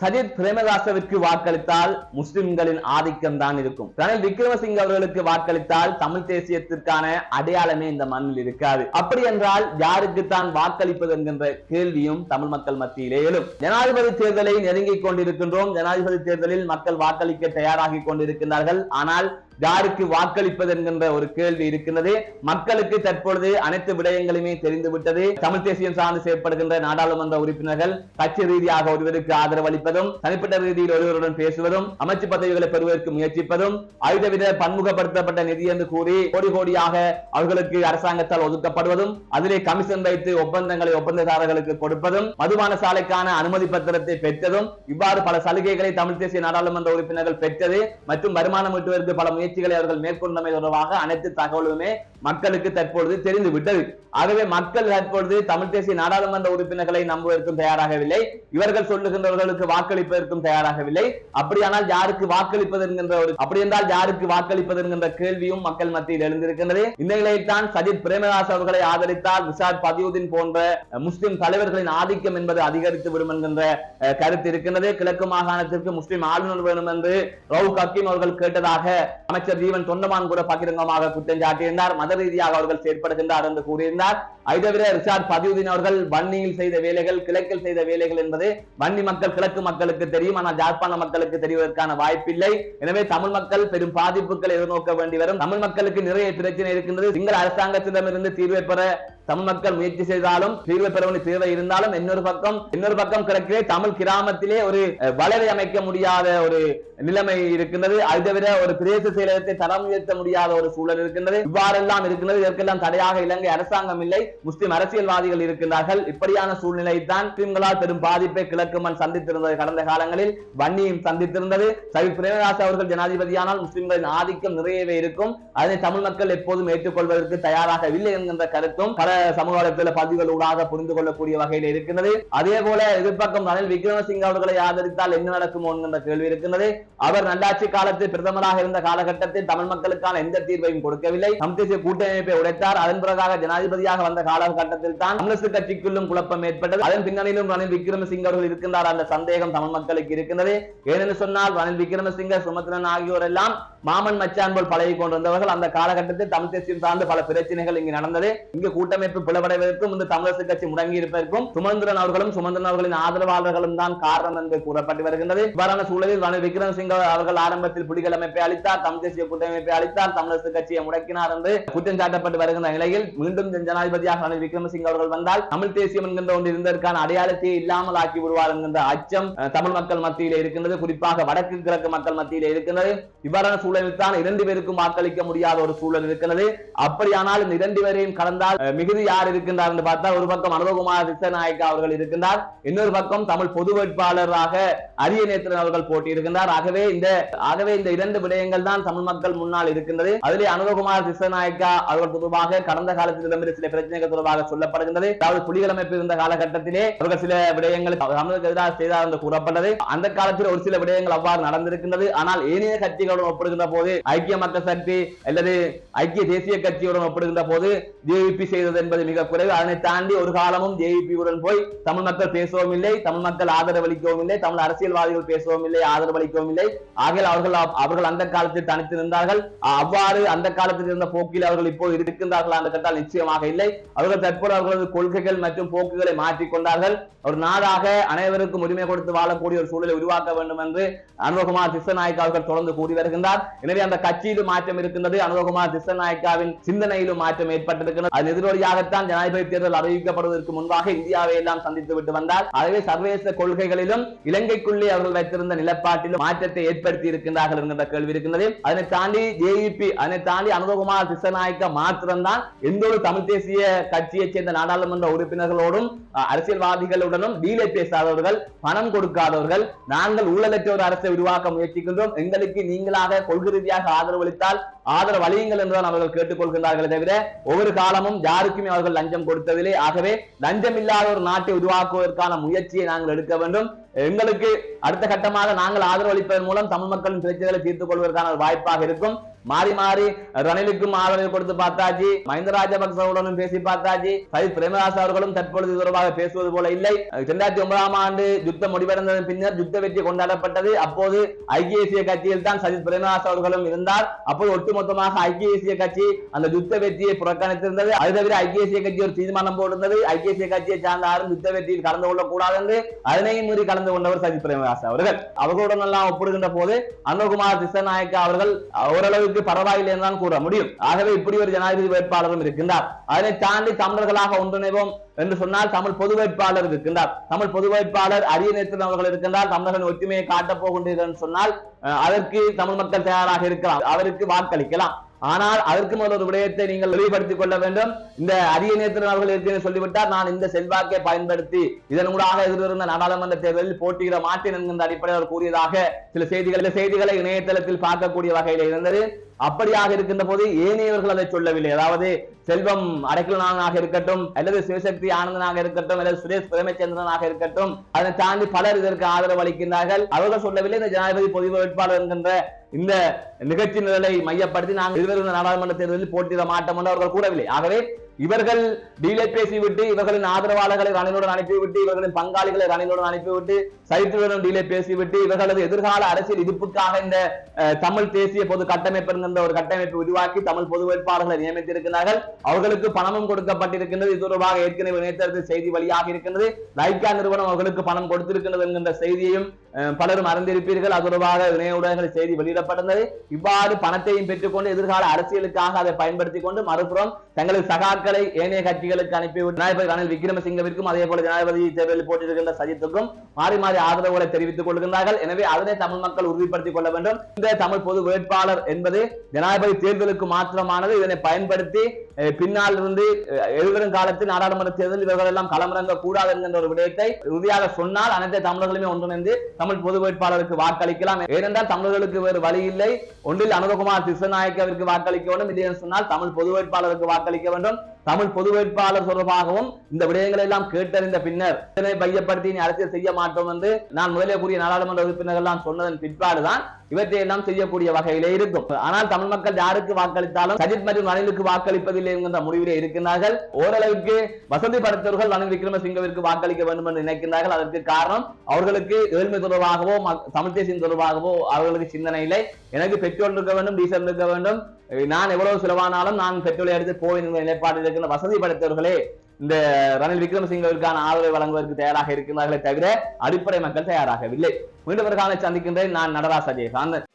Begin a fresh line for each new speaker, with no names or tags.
சஜித் பிரேமதாசவிற்கு வாக்களித்தால் முஸ்லிம்களின் ஆதிக்கம் தான் இருக்கும். ரணில் விக்ரமசிங்க அவர்களுக்கு வாக்களித்தால் தமிழ் தேசியத்திற்கான அடையாளமே இந்த மண்ணில் இருக்காது. அப்படி என்றால் யாருக்கு தான் வாக்களிப்பது என்கின்ற கேள்வியும் தமிழ் மக்கள் மத்தியிலே எழும். ஜனாதிபதி தேர்தலை நெருங்கிக் கொண்டிருக்கின்றோம். ஜனாதிபதி தேர்தலில் மக்கள் வாக்களிக்க தயாராகி கொண்டிருக்கிறார்கள் ஆனால் யாருக்கு வாக்களிப்பது என்கின்ற ஒரு கேள்வி இருக்கின்றது. மக்களுக்கு தற்பொழுது அனைத்து விடயங்களுமே தெரிந்துவிட்டது. தமிழ் தேசியம் சார்ந்து செயற்படுகின்ற நாடாளுமன்ற உறுப்பினர்கள் கட்சி ரீதியாக ஒருவருக்கு ஆதரவு அளிப்பதும் தனிப்பட்ட ரீதியில் ஒருவருடன் பேசுவதும் அமைச்சு பதவிகளை பெறுவதற்கு முயற்சிப்பதும் ஆயுதவித பன்முகப்படுத்தப்பட்ட நிதி என்று கூறி கோடி கோடியாக அவர்களுக்கு அரசாங்கத்தால் ஒதுக்கப்படுவதும் அதிலே கமிஷன் வைத்து ஒப்பந்தங்களை ஒப்பந்ததாரர்களுக்கு கொடுப்பதும் மதுபான சாலைக்கான அனுமதி பத்திரத்தை பெற்றதும் இவ்வாறு பல சலுகைகளை தமிழ் தேசிய நாடாளுமன்ற உறுப்பினர்கள் பெற்றது மற்றும் வருமானம் ஈட்டுவதற்கு பல முயற்சிகளை அவர்கள் மேற்கொண்டமை தொடர்பாக அனைத்து தகவலுமே மக்களுக்கு தற்பொழுது தெரிந்து விட்டது ஆகவே மக்கள் தற்பொழுது தமிழ் தேசிய நாடாளுமன்ற உறுப்பினர்களை நம்புவதற்கும் தயாராகவில்லை. இவர்கள் சொல்லுகின்றவர்களுக்கு வாக்களிப்பதற்கும் தயாராகவில்லை. அப்படியானால் யாருக்கு வாக்களிப்பது என்கின்ற ஒரு அப்படி என்றால் யாருக்கு வாக்களிப்பது என்கின்ற கேள்வியும் மக்கள் மத்தியில் எழுந்திருக்கின்றது. இந்த நிலையில் தான் சஜித் பிரேமதாஸ் அவர்களை ஆதரித்தால் விசாத் பதியுதீன் போன்ற முஸ்லிம் தலைவர்களின் ஆதிக்கம் என்பது அதிகரித்து விடும் என்கின்ற கருத்து இருக்கின்றது. கிழக்கு மாகாணத்திற்கு முஸ்லிம் ஆளுநர் வேணும் என்று ரவு ஹக்கீம் அவர்கள் கேட்டதாக அமைச்சர் ஜீவன் தொண்டமான் கூட பகிரங்கமாக குற்றம் சாட்டியிருந்தார். மத ரீதியாக அவர்கள் செயற்படுகின்றார் என்று கூறியிருந்தார். அதை தவிர ரிஷாத் பதியுதீன் அவர்கள் வன்னியில் செய்த வேலைகள் கிழக்கில் செய்த வேலைகள் என்பது வன்னி மக்கள் கிழக்கு மக்களுக்கு தெரியும். ஆனால் ஜாழ்ப்பாண மக்களுக்கு தெரிவதற்கான வாய்ப்பில்லை. எனவே தமிழ் மக்கள் பெரும் பாதிப்புகளை எதிர்நோக்க வேண்டி வரும். தமிழ் மக்களுக்கு நிறைய பிரச்சனை இருக்கின்றது. சிங்கள அரசாங்கத்திடமிருந்து தீர்வை பெற தமிழ் மக்கள் முயற்சி செய்தாலும் தீர்வு பெற வேண்டிய தேவை இருந்தாலும் இன்னொரு பக்கம் இன்னொரு பக்கம் கிடக்கிறே தமிழ் கிராமத்திலே ஒரு வளரை அமைக்க முடியாத ஒரு நிலைமை இருக்கின்றது. அதை தவிர ஒரு பிரதேச செயலகத்தை தரம் உயர்த்த முடியாத ஒரு சூழல் இருக்கின்றது. இவ்வாறெல்லாம் இருக்கின்றது. இதற்கெல்லாம் தடையாக இலங்கை அரசாங்கம் இல்லை. முஸ்லிம் அரசியல்வாதிகள் இருக்கின்றார்கள். இப்படியான சூழ்நிலை தான் முஸ்லிம்களால் பெரும் பாதிப்பை கிழக்கு மண் சந்தித்திருந்தது கடந்த காலங்களில். வன்னியும் சந்தித்திருந்தது. சவி பிரேமதாஸ் அவர்கள் ஜனாதிபதியானால் முஸ்லிம்களின் ஆதிக்கம் நிறையவே இருக்கும். அதனை தமிழ் மக்கள் எப்போதும் ஏற்றுக்கொள்வதற்கு தயாராக இல்லை என்கின்ற கருத்தும் பல சமூக வலைத்தள பதிவுகளூடாக புரிந்து கொள்ளக்கூடிய வகையில் இருக்கின்றது. அதே போல எதிர்ப்பக்கம் ரணில் விக்ரமசிங்க அவர்களை ஆதரித்தால் என்ன நடக்குமோ என்கின்ற கேள்வி இருக்கின்றது. அவர் நல்லாட்சி காலத்தில் பிரதமராக இருந்த காலகட்டத்தில் தமிழ் மக்களுக்கான எந்த தீர்வையும் கொடுக்கவில்லை. தமிழ் கூட்டமைப்பை உடைத்தார். அதன் பிறகாக ஜனாதிபதியாக வந்த காலகட்டத்தில் தான் கம்யூனிஸ்ட் கட்சிக்குள்ளும் குழப்பம் ஏற்பட்டது. அதன் பின்னணியிலும் ரணில் விக்ரமசிங்க அவர்கள் இருக்கின்றார். அந்த சந்தேகம் தமிழ் மக்களுக்கு இருக்கின்றது. ஏனென்று சொன்னால் ரணில் விக்ரமசிங்க சுமத்ரன் ஆகியோர் எல்லாம் மாமன் மச்சான் போல் பழகி கொண்டிருந்தவர்கள் அந்த காலகட்டத்தில் தமிழ் தேசியம் சார்ந்த பல பிரச்சனைகள் இங்கு நடந்தது. இங்கு கூட்டமைப்பு பிளவடைவதற்கும் இந்த தமிழரசு கட்சி முடங்கி இருப்பதற்கும் சுமந்திரன் அவர்களும் சுமந்திரன் அவர்களின் ஆதரவாளர்களும் தான் காரணம் என்று கூறப்பட்டு வருகின்றது. இவ்வாறான சூழலில் ரணில் விக்ரமசிங்க அவர்கள் ஆரம்பத்தில் புலிகள் அமைப்பை அளித்தார் தமிழ் தேசிய கூட்டமைப்பை அளித்தார் தமிழரசு கட்சியை முடக்கினார் என்று குற்றம் சாட்டப்பட்டு வருகின்ற நிலையில் மீண்டும் ஜனாதிபதியாக ரணில் விக்ரமசிங்க அவர்கள் வந்தால் தமிழ் தேசியம் என்கின்ற ஒன்று இருந்ததற்கான அடையாளத்தை இல்லாமல் ஆக்கி விடுவார் என்கின்ற அச்சம் தமிழ் மக்கள் மத்தியில் இருக்கின்றது. குறிப்பாக வடக்கு கிழக்கு மக்கள் மத்தியில் இருக்கின்றது. இவ்வாறான சூழலில் தான் இரண்டு பேருக்கும் வாக்களிக்க முடியாத ஒரு சூழல் இருக்கிறது. அப்படியானால் இந்த இரண்டு பேரையும் கலந்தால் மிகுதி யார் இருக்கின்றார் என்று பார்த்தால் ஒரு பக்கம் அனுபகுமார் திசநாயக்கா அவர்கள் இருக்கின்றார். இன்னொரு பக்கம் தமிழ் பொது வேட்பாளராக அரிய நேத்திரன் அவர்கள் போட்டியிருக்கின்றார். ஆகவே இந்த ஆகவே இந்த இரண்டு விடயங்கள் தான் தமிழ் மக்கள் முன்னால் இருக்கின்றது. அதிலே அனுபகுமார் திசநாயக்கா அவர்கள் தொடர்பாக கடந்த காலத்தில் இடம்பெற்ற சில பிரச்சனைகள் தொடர்பாக சொல்லப்படுகின்றது. அதாவது புலிகள் அமைப்பு இருந்த காலகட்டத்திலே அவர்கள் சில விடயங்களை தமிழுக்கு எதிராக செய்தார் என்று கூறப்பட்டது. அந்த காலத்தில் ஒரு சில விடயங்கள் அவ்வாறு நடந்திருக்கின்றது. ஆனால் ஏனைய கட்சிகளுடன் ஒப்படுகின்ற போது ஐக்கிய மக்கள் சக்தி அல்லது ஐக்கிய தேசிய கட்சியுடன் ஒப்பிடுகின்ற போது ஜேவிபி செய்தது என்பது மிக குறைவு. அதனை தாண்டி ஒரு காலமும் ஜேவிபியுடன் போய் தமிழ் மக்கள் பேசவும் இல்லை தமிழ் மக்கள் ஆதரவளிக்கவும் இல்லை தமிழ் அரசியல்வாதிகள் பேசவும் இல்லை ஆதரவளிக்கவும் இல்லை. ஆகையால் அவர்கள் அவர்கள் அந்த காலத்தில் தனித்து நின்றார்கள். அவ்வாறு அந்த காலத்தில் இருந்த போக்கில் அவர்கள் இப்போது இருக்கின்றார்கள் என்று கேட்டால் நிச்சயமாக இல்லை. அவர்கள் தற்போது அவர்களது கொள்கைகள் மற்றும் போக்குகளை மாற்றிக்கொண்டார்கள் ஒரு நாடாக அனைவருக்கும் உரிமை கொடுத்து வாழக்கூடிய ஒரு சூழலை உருவாக்க வேண்டும் என்று அனுபகுமார் திசநாயக்கா அவர்கள் தொடர்ந்து கூறி வருகின்றார். எனவே அந்த கட்சியிலும் மாற்றம் இருக்கின்றது. அனுபகுமார் திசநாயக்காவின் சிந்தனையிலும் மாற்றம் ஏற்பட்டிருக்கிறது அதன் எதிரொலியாகத்தான் ஜனாதிபதி தேர்தல் அறிவிக்கப்படுவதற்கு முன்பாக இந்தியாவை எல்லாம் சந்தித்து விட்டு வந்தார். ஆகவே சர்வதேச கொள்கைகளிலும் இலங்கைக்குள்ளே அவர்கள் வைத்திருந்த நிலப்பாட்டிலும் மாற்றத்தை ஏற்படுத்தி இருக்கின்றார்கள் என்கின்ற கேள்வி இருக்கின்றது. அதனை தாண்டி ஜேஇபி அதனை தாண்டி அனுபகுமார் திசநாயக்க மாத்திரம்தான் எந்த ஒரு தமிழ் தேசிய கட்சியைச் சேர்ந்த நாடாளுமன்ற உறுப்பினர்களோடும் அரசியல்வாதிகளுடனும் டீலை பேசாதவர்கள் பணம் கொடுக்காதவர்கள் நாங்கள் ஊழலற்ற ஒரு அரசை உருவாக்க முயற்சிக்கின்றோம். எங்களுக்கு நீங்களாக கொள்கை ரீதியாக ஆதரவளித்தால் ஆதரவு அளியுங்கள் என்றுதான் அவர்கள் கேட்டுக்கொள்கின்றார்களே தவிர ஒவ்வொரு காலமும் யாருக்குமே அவர்கள் லஞ்சம் கொடுத்ததில்லை. ஆகவே லஞ்சம் இல்லாத ஒரு நாட்டை உருவாக்குவதற்கான முயற்சியை நாங்கள் எடுக்க வேண்டும். எங்களுக்கு அடுத்த கட்டமாக நாங்கள் ஆதரவு அளிப்பதன் மூலம் தமிழ் மக்களின் பிரச்சனைகளை தீர்த்துக் கொள்வதற்கான ஒரு வாய்ப்பாக இருக்கும். மாறி மாறி ரணிலுக்கும் ஆதரவு கொடுத்து பார்த்தாச்சு. மஹிந்த ராஜபக்சவுடனும் பேசி பார்த்தாச்சு. சஜித் பிரேமதாஸ் அவர்களும் தற்பொழுது தொடர்பாக பேசுவது போல இல்லை. இரண்டாயிரத்தி ஒன்பதாம் ஆண்டு யுத்தம் முடிவடைந்ததன் பின்னர் யுத்த வெற்றி கொண்டாடப்பட்டது. அப்போது ஐக்கிய தேசிய கட்சியில் தான் சஜித் பிரேமதாஸ் அவர்களும் இருந்தார். அப்போது ஒட்டுமொத்தமாக ஐக்கிய தேசிய கட்சி அந்த யுத்த வெற்றியை புறக்கணித்திருந்தது. அது தவிர ஐக்கிய தேசிய கட்சி ஒரு தீர்மானம் போட்டிருந்தது. ஐக்கிய தேசிய கட்சியை சார்ந்த யாரும் யுத்த வெற்றியில் கலந்து கொள்ளக்கூடாது என்று அதனையும் மீறி கலந்து கொண்டவர் சஜித் பிரேமதாஸ் அவர்கள். அவர்களுடன் எல்லாம் ஒப்பிடுகின்ற போது அனுகுமார் திசநாயக்கா அவர்கள் ஓரளவு பரவாயில்லை பரவாயில்லைன்னு தான் கூற முடியும். ஆகவே இப்படி ஒரு ஜனாதிபதி வேட்பாளரும் இருக்கின்றார். அதனை தாண்டி தமிழர்களாக ஒன்றிணைவோம் என்று சொன்னால் தமிழ் பொது வேட்பாளர் இருக்கின்றார். தமிழ் பொது வேட்பாளர் அரிய நேத்திரன் அவர்கள் இருக்கின்றார் தமிழர்கள் ஒற்றுமையை காட்டப் போகின்றீர்கள் என்று சொன்னால் அதற்கு தமிழ் மக்கள் தயாராக இருக்கலாம். அவருக்கு வாக்களிக்கலாம். ஆனால் அதற்கு முதல் ஒரு விடயத்தை நீங்கள் வெளிப்படுத்திக் கொள்ள வேண்டும். இந்த அரிய நேத்திரன் அவர்கள் இருக்கிறேன் சொல்லிவிட்டார் நான் இந்த செல்வாக்கை பயன்படுத்தி இதன் ஊடாக எதிர்வருந்த நாடாளுமன்ற தேர்தலில் போட்டியிட மாட்டேன் என்கின்ற அடிப்படையில் அவர் கூறியதாக சில செய்திகள் செய்திகளை இணையதளத்தில் பார்க்கக்கூடிய வகையில் இருந்தது. அப்படியாக இருக்கின்ற போது ஏனையவர்கள் அதை சொல்லவில்லை. அதாவது செல்வம் அடைக்கலனாக இருக்கட்டும் அல்லது சிவசக்தி ஆனந்தனாக இருக்கட்டும் அல்லது சுரேஷ் பிரேமச்சந்திரனாக இருக்கட்டும் அதை தாண்டி பலர் இதற்கு ஆதரவு அளிக்கின்றார்கள். அவர்கள் சொல்லவில்லை இந்த ஜனாதிபதி பொது வேட்பாளர் என்கின்ற இந்த நிகழ்ச்சி நிரலை மையப்படுத்தி நாங்கள் இருவரும் நாடாளுமன்ற தேர்தலில் போட்டியிட மாட்டோம் என்று அவர்கள் கூறவில்லை. ஆகவே இவர்கள் டீலை பேசிவிட்டு இவர்களின் ஆதரவாளர்களை ரணிலுடன் அனுப்பிவிட்டு இவர்களின் பங்காளிகளை ரணிலுடன் அனுப்பிவிட்டு சைத்துடன் டீலை பேசிவிட்டு இவர்களது எதிர்கால அரசியல் இருப்புக்காக இந்த அஹ், தமிழ் தேசிய பொது கட்டமைப்பு என்கின்ற ஒரு கட்டமைப்பு உருவாக்கி தமிழ் பொது வேட்பாளர்களை நியமித்திருக்கிறார்கள். அவர்களுக்கு பணமும் கொடுக்கப்பட்டிருக்கின்றது. இது தொடர்பாக ஏற்கனவே இணையதளத்தில் செய்தி வழியாக இருக்கின்றது. லைக்கா நிறுவனம் அவர்களுக்கு பணம் கொடுத்திருக்கின்றது என்கின்ற செய்தியையும் பலரும் அறிந்திருப்பீர்கள். அது தொடர்பாக இணைய ஊடகங்கள் செய்தி வெளியிடப்பட்டது இவ்வாறு பணத்தையும் பெற்றுக்கொண்டு எதிர்கால அரசியலுக்காக அதை பயன்படுத்திக் கொண்டு மறுபுறம் தங்களது சகாக்களை ஏனைய கட்சிகளுக்கு அனுப்பிவிட்டு ஜனாதிபதி ரணில் விக்ரமசிங்கவிற்கும் அதே போல ஜனாதிபதி தேர்தலில் போட்டியிருக்கின்ற சஜித்துக்கும் மாறி மாறி ஆதரவுகளை தெரிவித்துக் கொள்கின்றார்கள். எனவே அதனை தமிழ் மக்கள் உறுதிப்படுத்திக் கொள்ள வேண்டும். இந்த தமிழ் பொது வேட்பாளர் என்பது ஜனாதிபதி தேர்தலுக்கு மாத்திரமானது. இதனை பயன்படுத்தி பின்னால் இருந்து எழுவரும் காலத்தில் நாடாளுமன்ற தேர்தலில் இவர்கள் எல்லாம் களமிறங்க கூடாது என்கின்ற ஒரு விடயத்தை உறுதியாக சொன்னால் அனைத்து தமிழர்களுமே ஒன்றிணைந்து தமிழ் பொது வேட்பாளருக்கு வாக்களிக்கலாம். ஏனென்றால் தமிழர்களுக்கு வேறு வழி இல்லை. ஒன்றில் அனுரகுமார் திசநாயக்கவிற்கு வாக்களிக்க வேண்டும். இல்லை என்று சொன்னால் தமிழ் பொது வேட்பாளருக்கு வாக்களிக்க வேண்டும். தமிழ் பொது வேட்பாளர் தொடர்பாகவும் இந்த விடயங்களை எல்லாம் கேட்டறிந்த பின்னர் இதனை மையப்படுத்தி நீ அரசியல் செய்ய மாட்டோம் என்று நான் முதலே கூறிய நாடாளுமன்ற உறுப்பினர்கள் எல்லாம் சொன்னதன் பிற்பாடுதான் இவற்றை எல்லாம் செய்யக்கூடிய வகையிலே இருக்கும். ஆனால் தமிழ் மக்கள் யாருக்கு வாக்களித்தாலும் சஜித் மற்றும் ரணிலுக்கு வாக்களிப்பதில்லை என்கின்ற முடிவிலே இருக்கின்றார்கள். ஓரளவுக்கு வசதி படைத்தவர்கள் ரணில் விக்ரமசிங்கவிற்கு வாக்களிக்க வேண்டும் என்று நினைக்கின்றார்கள். அதற்கு காரணம் அவர்களுக்கு ஏழ்மை தொடர்பாகவோ தமிழ் தேசியம் தொடர்பாகவோ அவர்களுக்கு சிந்தனை இல்லை. எனக்கு பெட்ரோல் இருக்க வேண்டும் டீசல் இருக்க வேண்டும். நான் எவ்வளவு செலவானாலும் நான் பெட்ரோலை எடுத்து போவேன் என்கிற நிலைப்பாட்டில் இருக்கின்ற வசதி படைத்தவர்களே இந்த ரணில் விக்ரமசிங்கவிற்கான ஆதரவை வழங்குவதற்கு தயாராக இருக்கின்றார்களே தவிர அடிப்படை மக்கள் தயாராகவில்லை. மீண்டும் காலை சந்திக்கின்றேன். நான் நடராஜ் அஜயகாந்தன்